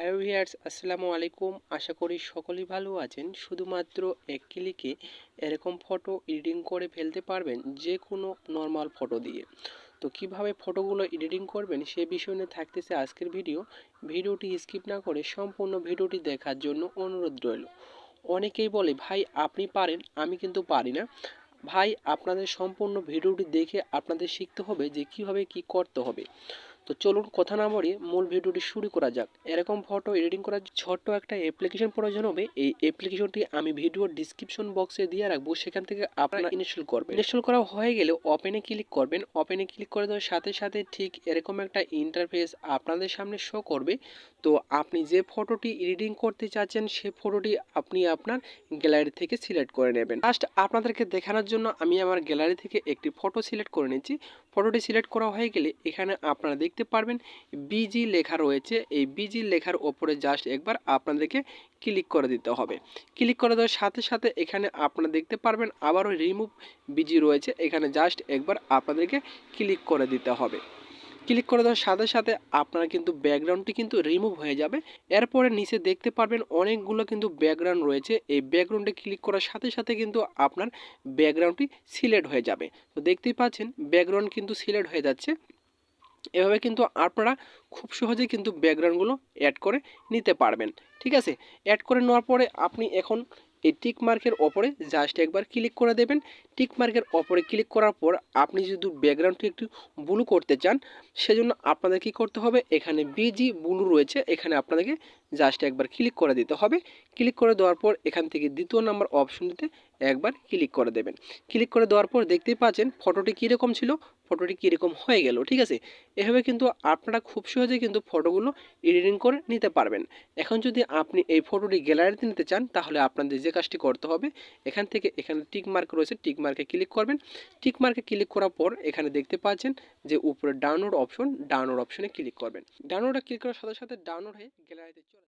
Hello viewers আসসালামু আলাইকুম। আশা করি সকলেই ভালো আছেন। শুধুমাত্র এক ক্লিকে এরকম ফটো এডিটিং করে ফেলতে পারবেন যে কোনো নর্মাল ফটো দিয়ে। তো কীভাবে ফটোগুলো এডিটিং করবেন সে বিষয় নিয়ে থাকতেছে আজকের ভিডিও ভিডিওটি স্কিপ না করে সম্পূর্ণ ভিডিওটি দেখার জন্য অনুরোধ রইল। অনেকেই বলে, ভাই, আপনি পারেন, আমি কিন্তু পারি না। ভাই, আপনাদের সম্পূর্ণ ভিডিওটি দেখে আপনাদের শিখতে হবে যে কীভাবে কি করতে হবে। তো চলুন কথা না বাড়িয়ে মূল ভিডিওটি শুরু করা যাক। এরকম ফটো এডিটিং করার ছোট্ট একটা অ্যাপ্লিকেশন প্রয়োজন হবে। এই অ্যাপ্লিকেশনটি আমি ভিডিওর ডিসক্রিপশন বক্সে দিয়ে রাখব। সেখান থেকে আপনারা ইনস্টল করবেন। ইনস্টল করা হয়ে গেলে ওপেনে ক্লিক করবেন। ওপেনে ক্লিক করে দেওয়ার সাথে সাথে ঠিক এরকম একটা ইন্টারফেস আপনাদের সামনে শো করবে। তো আপনি যে ফটোটি এডিটিং করতে চাচ্ছেন, সে ফটোটি আপনি আপনার গ্যালারি থেকে সিলেক্ট করে নেবেন। ফার্স্ট আপনাদেরকে দেখানোর জন্য আমি আমার গ্যালারি থেকে একটি ফটো সিলেক্ট করে নিচ্ছি। ফটোটি সিলেক্ট করা হয়ে গেলে এখানে আপনারা দেখতে পারবেন বিজি লেখা রয়েছে। এই বিজি লেখার ওপরে জাস্ট একবার আপনাদেরকে ক্লিক করে দিতে হবে। ক্লিক করে দেওয়ার সাথে সাথে এখানে আপনারা দেখতে পারবেন আবারও রিমুভ বিজি রয়েছে। এখানে জাস্ট একবার আপনাদেরকে ক্লিক করে দিতে হবে। ক্লিক করে দেওয়ার সাথে সাথে আপনার কিন্তু ব্যাকগ্রাউন্ডটি কিন্তু রিমুভ হয়ে যাবে। এরপরে নিচে দেখতে পারবেন অনেকগুলো কিন্তু ব্যাকগ্রাউন্ড রয়েছে। এই ব্যাকগ্রাউন্ডে ক্লিক করার সাথে সাথে কিন্তু আপনার ব্যাকগ্রাউন্ডটি সিলেক্ট হয়ে যাবে। তো দেখতেই পাচ্ছেন ব্যাকগ্রাউন্ড কিন্তু সিলেক্ট হয়ে যাচ্ছে। এভাবে কিন্তু আপনারা খুব সহজেই কিন্তু ব্যাকগ্রাউন্ডগুলো অ্যাড করে নিতে পারবেন। ঠিক আছে? অ্যাড করে নেওয়ার পরে আপনি এখন এই টিক মার্কের ওপরে জাস্ট একবার ক্লিক করে দেবেন। টিক মার্কের ওপরে ক্লিক করার পর আপনি যদি ব্যাকগ্রাউন্ডটি একটু ব্লু করতে চান, সেজন্য আপনাদের কি করতে হবে? এখানে বিজি ব্লু রয়েছে, এখানে আপনাদেরকে জাস্ট একবার ক্লিক করে দিতে হবে। ক্লিক করে দেওয়ার পর এখান থেকে দ্বিতীয় নাম্বার অপশনটিতে একবার ক্লিক করে দেবেন। ক্লিক করে দেওয়ার পর দেখতেই পাচ্ছেন ফটোটি কীরকম ছিল ফটোটি কীরকম হয়ে গেল, ঠিক আছে? এভাবে কিন্তু আপনারা খুব সহজে কিন্তু ফটোগুলো এডিটিং করে নিতে পারবেন। এখন যদি আপনি এই ফটোটি গ্যালারিতে নিতে চান, তাহলে আপনাদের যে কাজটি করতে হবে, এখান থেকে এখানে টিক মার্ক রয়েছে টিক মার্কে ক্লিক করবেন। টিক মার্কে ক্লিক করার পর এখানে দেখতে পাচ্ছেন যে উপরে ডাউনলোড অপশন ডাউনলোড অপশনে ক্লিক করবেন। ডাউনলোডে ক্লিক করার সাথে সাথে ডাউনলোড হয়ে গ্যালারিতে